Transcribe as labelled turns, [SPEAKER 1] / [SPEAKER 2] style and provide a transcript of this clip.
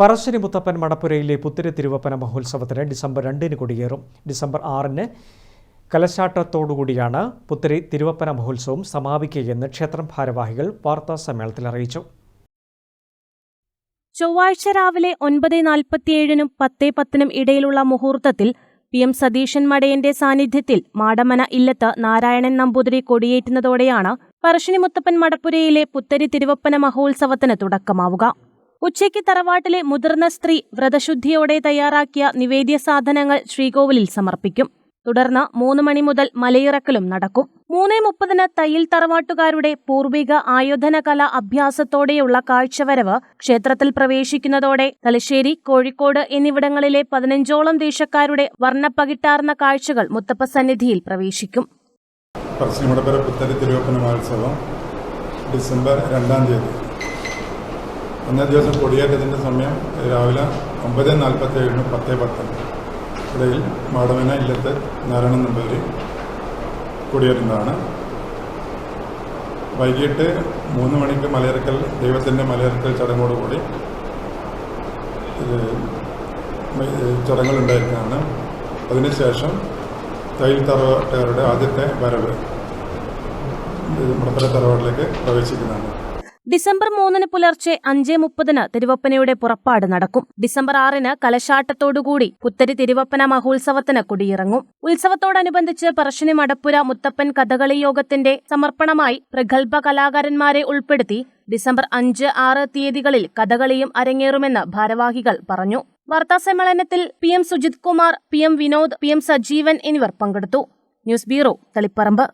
[SPEAKER 1] പറശ്ശിനി മുത്തപ്പൻ മടപ്പുരയിലെ പുത്തിരി തിരുവപ്പന മഹോത്സവത്തിന് ഡിസംബർ രണ്ടിന് കൊടിയേറും. ഡിസംബർ ആറിന് കലശാട്ടത്തോടുകൂടിയാണ് പുത്തിരി തിരുവപ്പന മഹോത്സവം സമാപിക്കുകയെന്ന് ക്ഷേത്രം ഭാരവാഹികൾ വാർത്താ സമ്മേളനത്തിൽ അറിയിച്ചു.
[SPEAKER 2] ചൊവ്വാഴ്ച രാവിലെ ഒൻപത് നാൽപ്പത്തിയേഴിനും പത്ത് പത്തിനും ഇടയിലുള്ള മുഹൂർത്തത്തിൽ പി എം സതീശൻ മടയന്റെ സാന്നിധ്യത്തിൽ മാടമന ഇല്ലത്ത് നാരായണൻ നമ്പൂതിരി കൊടിയേറ്റുന്നതോടെയാണ് പറശ്ശിനി മുത്തപ്പൻ മടപ്പുരയിലെ പുത്തരി തിരുവപ്പന മഹോത്സവത്തിന് തുടക്കമാവുക. ഉച്ചയ്ക്ക് തറവാട്ടിലെ മുതിർന്ന സ്ത്രീ വ്രതശുദ്ധിയോടെ തയ്യാറാക്കിയ നിവേദ്യ സാധനങ്ങൾ ശ്രീകോവിലിൽ സമർപ്പിക്കും. തുടർന്ന് മൂന്ന് മണി മുതൽ മലയിറക്കലും നടക്കും. മൂന്നേ മുപ്പതിന് തയ്യിൽ തറവാട്ടുകാരുടെ പൂർവിക ആയോധന കല അഭ്യാസത്തോടെയുള്ള കാഴ്ചവരവ് ക്ഷേത്രത്തിൽ പ്രവേശിക്കുന്നതോടെ തലശ്ശേരി കോഴിക്കോട് എന്നിവിടങ്ങളിലെ പതിനഞ്ചോളം ദേശക്കാരുടെ വർണപ്പകിട്ടാർന്ന കാഴ്ചകൾ മുത്തപ്പ സന്നിധിയിൽ പ്രവേശിക്കും.
[SPEAKER 3] പറശ്ശിനിമടപ്പുര പുത്തരി തിരുവപ്പന മഹോത്സവം ഡിസംബർ രണ്ടാം തീയതി. അന്നേ ദിവസം കൊടിയേറ്റത്തിന്റെ സമയം രാവിലെ ഒമ്പത് നാൽപ്പത്തി ഏഴിന് പത്ത് പത്ത്. ഇടയിൽ മാടവന ഇല്ലത്ത് നാരായണൻ നമ്പൂതിരി കൊടിയേറ്റുന്നതാണ്. വൈകിട്ട് മൂന്ന് മണിക്ക് മലയിറക്കൽ ദൈവത്തിന്റെ മലയിറക്കൽ ചടങ്ങോടുകൂടി ചടങ്ങുകളുണ്ടായിരിക്കുന്നതാണ്. അതിനുശേഷം തയ്യൽ തറവാട്ടുകാരുടെ ആദ്യത്തെ വരവ് മുടപ്പര തറവാട്ടിലേക്ക് പ്രവേശിക്കുന്നതാണ്.
[SPEAKER 2] ഡിസംബർ മൂന്നിന് പുലർച്ചെ അഞ്ചേ മുപ്പതിന് തിരുവപ്പനയുടെ പുറപ്പാട് നടക്കും. ഡിസംബർ ആറിന് കലശാട്ടത്തോടുകൂടി പുത്തരി തിരുവപ്പന മഹോത്സവത്തിന് കൊടിയിറങ്ങും. ഉത്സവത്തോടനുബന്ധിച്ച് പറശ്ശിനി മടപ്പുര മുത്തപ്പൻ കഥകളി യോഗത്തിന്റെ സമർപ്പണമായി പ്രഗത്ഭ കലാകാരന്മാരെ ഉൾപ്പെടുത്തി ഡിസംബർ അഞ്ച് ആറ് തീയതികളിൽ കഥകളിയും അരങ്ങേറുമെന്ന് ഭാരവാഹികൾ പറഞ്ഞു. വാർത്താസമ്മേളനത്തിൽ P M Sujith Kumar P M Vinod P M Sajeevan എന്നിവർ പങ്കെടുത്തു. News bureau Taliparamba.